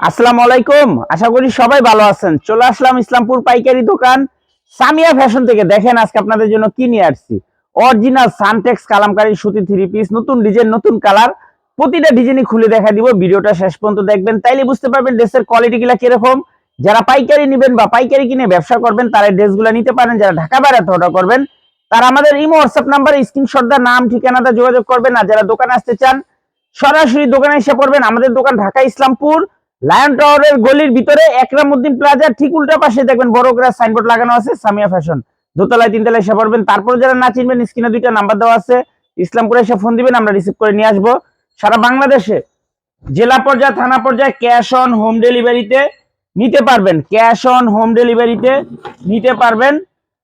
আসসালামু আলাইকুম। আশা করি সবাই ভালো আছেন। চলে আসলাম ইসলামপুর পাইকারি দোকান সামিয়া ফ্যাশন থেকে। দেখেন আজকে আপনাদের জন্য কি নিয়ে আসছি? অরিজিনাল সানটেক্স কালামকারী সুতি থ্রি পিস নতুন ডিজাইন নতুন কালার প্রতিটা ডিজাইনই খুলে দেখা দিব। ভিডিওটা শেষ পর্যন্ত দেখবেন। তাইলে বুঝতে পারবেন ড্রেসের কোয়ালিটি গুলা কীরকম। যারা পাইকারি নেবেন বা পাইকারি কিনে ব্যবসা করবেন, তারা ড্রেসগুলো নিতে পারেন। যারা ঢাকা বাইরে অর্ডার করবেন, তারা আমাদের ইমো হোয়াটসঅ্যাপ নাম্বারে স্ক্রিনশট দা নাম ঠিকানাটা যোগাযোগ করবেন। আর যারা দোকানে আসতে চান, সরাসরি দোকানে এসে পড়বেন। আমাদের দোকান ঢাকা ইসলামপুর লায়ন টাওয়ারের গলির ভিতরে একরামউদ্দিন প্লাজার ঠিক উল্টা পাশে দেখবেন বড় করে সাইনবোর্ড লাগানো আছে, সামিয়া ফ্যাশন দোতলায়, তিনতলায় এসে পড়বেন। তারপর যারা না চিনবেন স্ক্রিনে দুইটা নাম্বার দেওয়া আছে। ইসলামপুরে এসে ফোন দিবেন, আমরা রিসিভ করে নিয়ে আসব। সারা বাংলাদেশে জেলা পর্যায়ে, থানা পর্যায়ে ক্যাশ অন হোম ডেলিভারিতে নিতে পারবেন। ক্যাশ অন হোম ডেলিভারিতে নিতে পারবেন।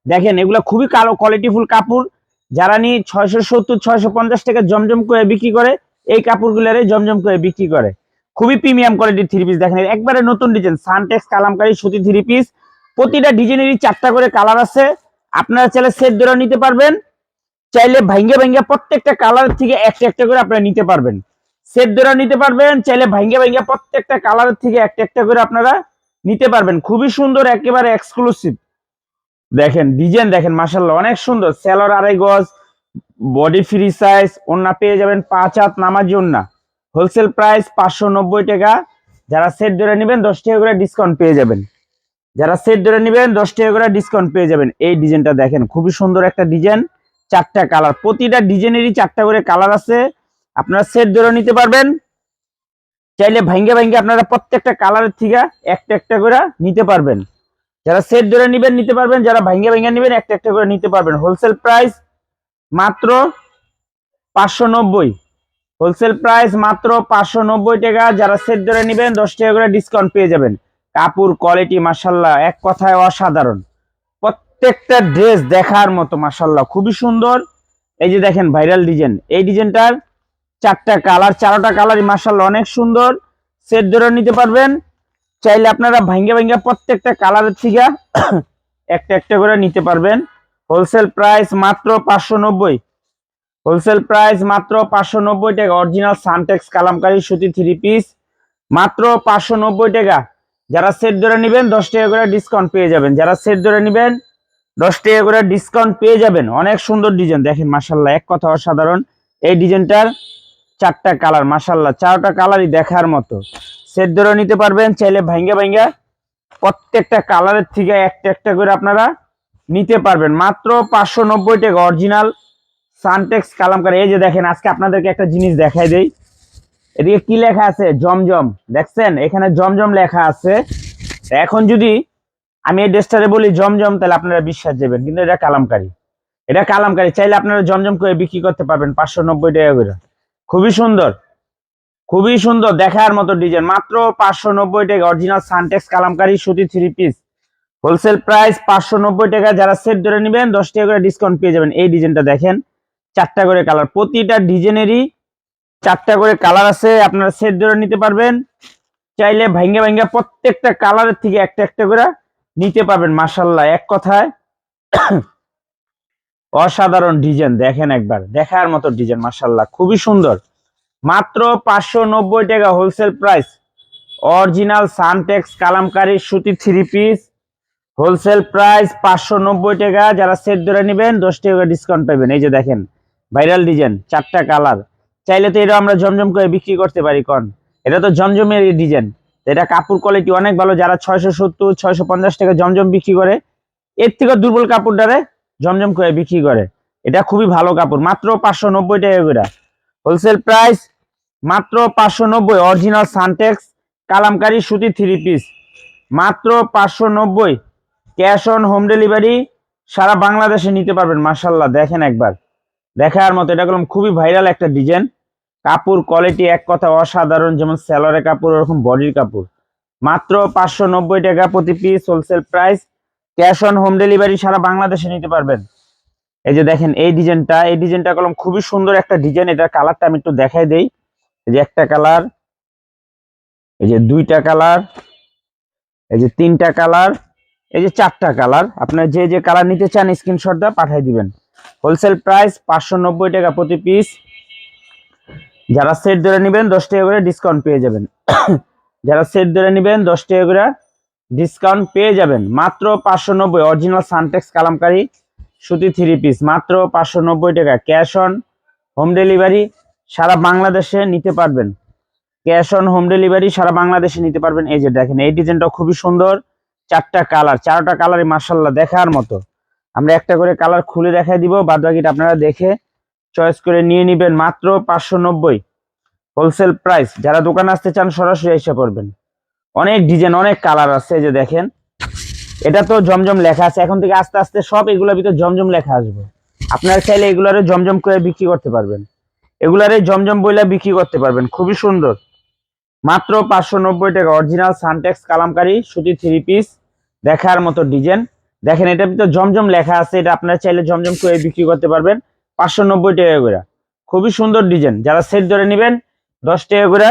দেখেন, এগুলো খুবই কালো কোয়ালিটিফুল কাপড়। যারা নিয়ে ছয়শো সত্তর, ছয়শো পঞ্চাশ টাকা জমজম করে বিক্রি করে, এই কাপড়গুলোরে জমজম করে বিক্রি করে। খুবই প্রিমিয়াম কোয়ালিটির থ্রি পিস দেখেন। একবারে নতুন ডিজাইন সানটেক্স কালামকারী সুতি থ্রি পিস প্রতিটা ডিজাইনেরই চারটা করে কালার আছে। আপনারা চাইলে সেট ধরে নিতে পারবেন। চাইলে ভাঙ্গে ভাঙ্গে প্রত্যেকটা কালার থেকে একটা একটা করে আপনারা নিতে পারবেন। সেট ধরে নিতে পারবেন, চাইলে ভাঙ্গে ভাঙ্গে প্রত্যেকটা কালারের থেকে একটা একটা করে আপনারা নিতে পারবেন। খুবই সুন্দর, একেবারে এক্সক্লুসিভ দেখেন ডিজাইন দেখেন মাসাল্লাহ অনেক সুন্দর। সেলর আড়াই গজ বডি ফ্রি সাইজ ওন্না পেয়ে যাবেন পাঁচ হাত নামার জন্য হোলসেল প্রাইস পাঁচশো নব্বই টাকা। যারা সেট ধরে নেবেন দশ টাকা করে ডিসকাউন্ট পেয়ে যাবেন। যারা সেট ধরে নেবেন দশ টাকা করে ডিসকাউন্ট পেয়ে যাবেন। এই ডিজাইনটা দেখেন, খুবই সুন্দর একটা ডিজাইন চারটা কালার প্রতিটা ডিজাইনেরই চারটা করে কালার আছে। আপনারা সেট ধরে নিতে পারবেন। চাইলে ভাঙ্গে ভাঙ্গে আপনারা প্রত্যেকটা কালারের থেকে একটা একটা করে নিতে পারবেন। যারা সেট ধরে নেবেন, নিতে পারবেন। যারা ভাঙ্গে ভাঙ্গে নেবেন, একটা একটা করে নিতে পারবেন। হোলসেল প্রাইস মাত্র পাঁচশো নব্বই। হোলসেল প্রাইস মাত্র পাঁচশো নব্বই টাকা। যারা সেট ধরে নেবেন, দশ টাকা করে ডিসকাউন্ট পেয়ে যাবেন। কাপড় কোয়ালিটি মাসাল্লাহ এক কথায় অসাধারণ। প্রত্যেকটা ড্রেস দেখার মতো মাসাল্লাহ খুবই সুন্দর। এই যে দেখেন ভাইরাল ডিজাইন এই ডিজাইনটার চারটা কালার চারোটা কালারই মাসাল্লাহ অনেক সুন্দর। সেট ধরে নিতে পারবেন। চাইলে আপনারা ভাঙ্গে ভাঙ্গে প্রত্যেকটা কালারের থেকে একটা একটা করে নিতে পারবেন। হোলসেল প্রাইস মাত্র পাঁচশো নব্বই। হোলসেল প্রাইস মাত্র পাঁচশো নব্বই টাকা। অরিজিনাল সানটেক্স কালামকারি সুতি থ্রি পিস মাত্র পাঁচশো নব্বই টাকা। যারা সেট ধরে নেবেন, দশ টাকা করে ডিসকাউন্ট পেয়ে যাবেন। যারা সেট ধরে নেবেন, দশ টাকা করে ডিসকাউন্ট পেয়ে যাবেন। অনেক সুন্দর ডিজাইন দেখেন মাসাল্লাহ এক কথা অসাধারণ। এই ডিজাইনটার চারটা কালার মাসাল্লাহ চারটা কালারই দেখার মতো। সেট ধরে নিতে পারবেন, চাইলে ভাঙ্গা ভাঙ্গা প্রত্যেকটা কালারের থেকে একটা একটা করে আপনারা নিতে পারবেন। মাত্র পাঁচশো নব্বই টাকা। অরিজিনাল সানটেক্স কালামকার এই যে দেখেন, আজকে আপনাদেরকে একটা জিনিস দেখাই দেই। এদিকে কি লেখা আছে? জমজম। দেখছেন? এখানে জমজম লেখা আছে। এখন যদি আমি এই ড্রেসটারে বলি জমজম, তাহলে আপনারা বিশ্বাস দেবেন, কিন্তু এটা কালামকারি। এটা কালামকারি। চাইলে আপনারা জমজম করে বিক্রি করতে পারবেন, পাঁচশো নব্বই টাকা করে। খুবই সুন্দর। খুবই সুন্দর দেখার মতো ডিজাইন মাত্র পাঁচশো নব্বই টাকা অরিজিনাল সানটেক্স কালামকারি সুতি থ্রি পিস হোলসেল প্রাইস পাঁচশো নব্বই টাকা। যারা সেট ধরে নেবেন, দশ টাকা করে ডিসকাউন্ট পেয়ে যাবেন। এই ডিজাইনটা দেখেন। চারটা করে কালার প্রতিটা ডিজাইনেরই চারটা করে কালার আছে, আপনারা সেট ধরে নিতে পারবেন। চাইলে ভাঙ্গে ভাঙ্গে প্রত্যেকটা কালারের থেকে একটা একটা করে নিতে পারবেন মাসাল্লাহ এক কথায় অসাধারণ ডিজাইন, দেখেন একবার। দেখার মতো ডিজাইন মাসাল্লাহ খুবই সুন্দর। মাত্র পাঁচশো নব্বই টাকা wholesale price original Suntex Kalamkari সুতি থ্রি পিস হোলসেল প্রাইস পাঁচশো নব্বই টাকা। যারা সেট ধরে নেবেন, দশ টাকা ডিসকাউন্ট পাবেন এই যে দেখেন ভাইরাল ডিজাইন চারটা কালার চাইলে তো এটা আমরা জমজম করে বিক্রি করতে পারি কন এটা তো জমজমের ডিজাইন এটা কাপড় কোয়ালিটি অনেক ভালো। যারা ছয়শো সত্তর, ছয়শো পঞ্চাশ টাকা জমজম বিক্রি করে, এর থেকে দুর্বল কাপড়টারে জমজম করে বিক্রি করে। এটা খুবই ভালো কাপড়। মাত্র পাঁচশো নব্বই টাকা করে। হোলসেল প্রাইস মাত্র পাঁচশো নব্বই। অরিজিনাল সানটেক্স কালামকারী সুতি থ্রি পিস মাত্র পাঁচশো নব্বই। ক্যাশ অন হোম ডেলিভারি সারা বাংলাদেশে নিতে পারবেন মার্শাল্লাহ দেখেন একবার। দেখার মতো এটা করলাম খুবই ভাইরাল একটা ডিজাইন কাপড় কোয়ালিটি এক কথা অসাধারণ, যেমন স্যালোয়ারের কাপড়, ওরকম বডির কাপড়। মাত্র পাঁচশো নব্বই টাকা প্রতি piece wholesale price cash on home delivery সারা বাংলাদেশে নিতে পারবেন। এই যে দেখেন, এই ডিজাইনটা এই ডিজাইনটা করলাম খুবই সুন্দর একটা ডিজাইন এটার কালারটা আমি একটু দেখাই দেই। এই যে একটা কালার এই যে দুইটা কালার এই যে তিনটা কালার এই যে চারটা কালার আপনার যে যে কালার নিতে চান স্ক্রিনশট দিয়ে পাঠিয়ে দিবেন। হোলসেল প্রাইস পাঁচশো নব্বই টাকা প্রতি পিস। যারা সেট ধরে নেবেন দশ টাকা করে ডিসকাউন্ট পেয়ে যাবেন। যারা সেট ধরে নেবেন দশ টাকা করে ডিসকাউন্ট পেয়ে যাবেন। মাত্র পাঁচশো নব্বই অরিজিনাল সানটেক্স কালামকারি সুতি থ্রি পিস মাত্র পাঁচশো নব্বই টাকা ক্যাশ অন হোম ডেলিভারি সারা বাংলাদেশে নিতে পারবেন। ক্যাশ অন হোম ডেলিভারি সারা বাংলাদেশে নিতে পারবেন। এই যে দেখেন, এই ডিজাইনটা খুবই সুন্দর। চারটা কালার চারটা কালারই মার্শাল্লাহ দেখার মতো। আমরা একটা করে কালার খুলে দেখাই দিব বাদ বাকিটা আপনারা দেখে চয়েস করে নিয়ে নেবেন মাত্র পাঁচশো নব্বই। হোলসেল প্রাইস যারা দোকানে আসতে চান সরাসরি এসে পড়বেন। অনেক ডিজাইন অনেক কালার আছে যে দেখেন। এটা তো জমজম লেখা আছে, এখন থেকে আস্তে আস্তে সব এগুলোর ভিতরে জমজম লেখা আসবে। আপনারা চাইলে এগুলারে জমজম করে বিক্রি করতে পারবেন। এগুলারে জমজম বইলা বিক্রি করতে পারবেন, খুবই সুন্দর। মাত্র পাঁচশো নব্বই টাকা অরিজিনাল সানটেক্স কালামকারী, সুতি থ্রি পিস দেখার মতো ডিজাইন দেখেন, এটার ভিতরে জমজম লেখা আছে, এটা আপনারা চাইলে জমজম করে বিক্রি করতে পারবেন। পাঁচশো নব্বই টাকা করে। খুবই সুন্দর ডিজাইন। যারা সেট ধরে নেবেন, দশ টাকা করে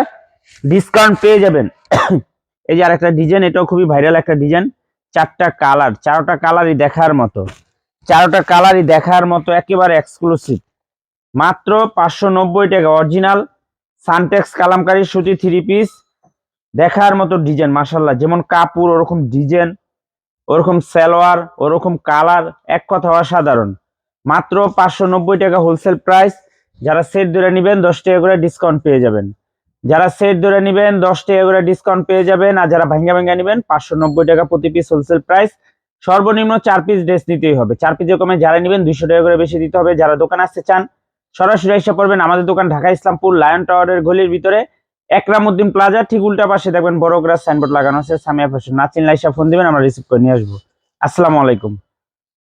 ডিসকাউন্ট পেয়ে যাবেন। এই যে আরেকটা ডিজাইন, এটাও খুবই ভাইরাল একটা ডিজাইন। চারটা কালার, চারোটা কালারই দেখার মতো। চারোটা কালারই দেখার মতো, একেবারে এক্সক্লুসিভ মাত্র পাঁচশো নব্বই টাকা অরিজিনাল সানটেক্স কালামকারী সুতি থ্রি পিস দেখার মতো ডিজাইন মাসাল্লাহ যেমন কাপড়, ওরকম ডিজাইন। ওরকম সালোয়ার, ওরকম কালার, এক কথা অসাধারণ। মাত্র পাঁচশো নব্বই টাকা হোলসেল প্রাইস যারা সেট ধরে নেবেন দশ টাকা করে ডিসকাউন্ট পেয়ে যাবেন। যারা সেট ধরে নেবেন দশ টাকা করে ডিসকাউন্ট পেয়ে যাবেন আর যারা ভাঙ্গা ভাঙ্গা নেবেন, পাঁচশো নব্বই টাকা প্রতি পিস হোলসেল প্রাইস সর্বনিম্ন চার পিস ড্রেস নিতেই হবে। চার পিসের কমে যারা নেবেন দুইশো টাকা করে বেশি দিতে হবে। যারা দোকান আসতে চান, সরাসরি এসে পড়বেন আমাদের দোকান ঢাকা ইসলামপুর লায়ন টাওয়ারের গলির ভিতরে। একরামুদ্দিন প্লাজা, ঠিক উল্টা পাশে দেখবেন বড় গ্রাস সাইনবোর্ড লাগানো আছে। সামিয়া ফ্যাশন না লাইসা ফোন দিবেন, আমরা রিসিভ করে নিয়ে আসব। আসসালামু আলাইকুম।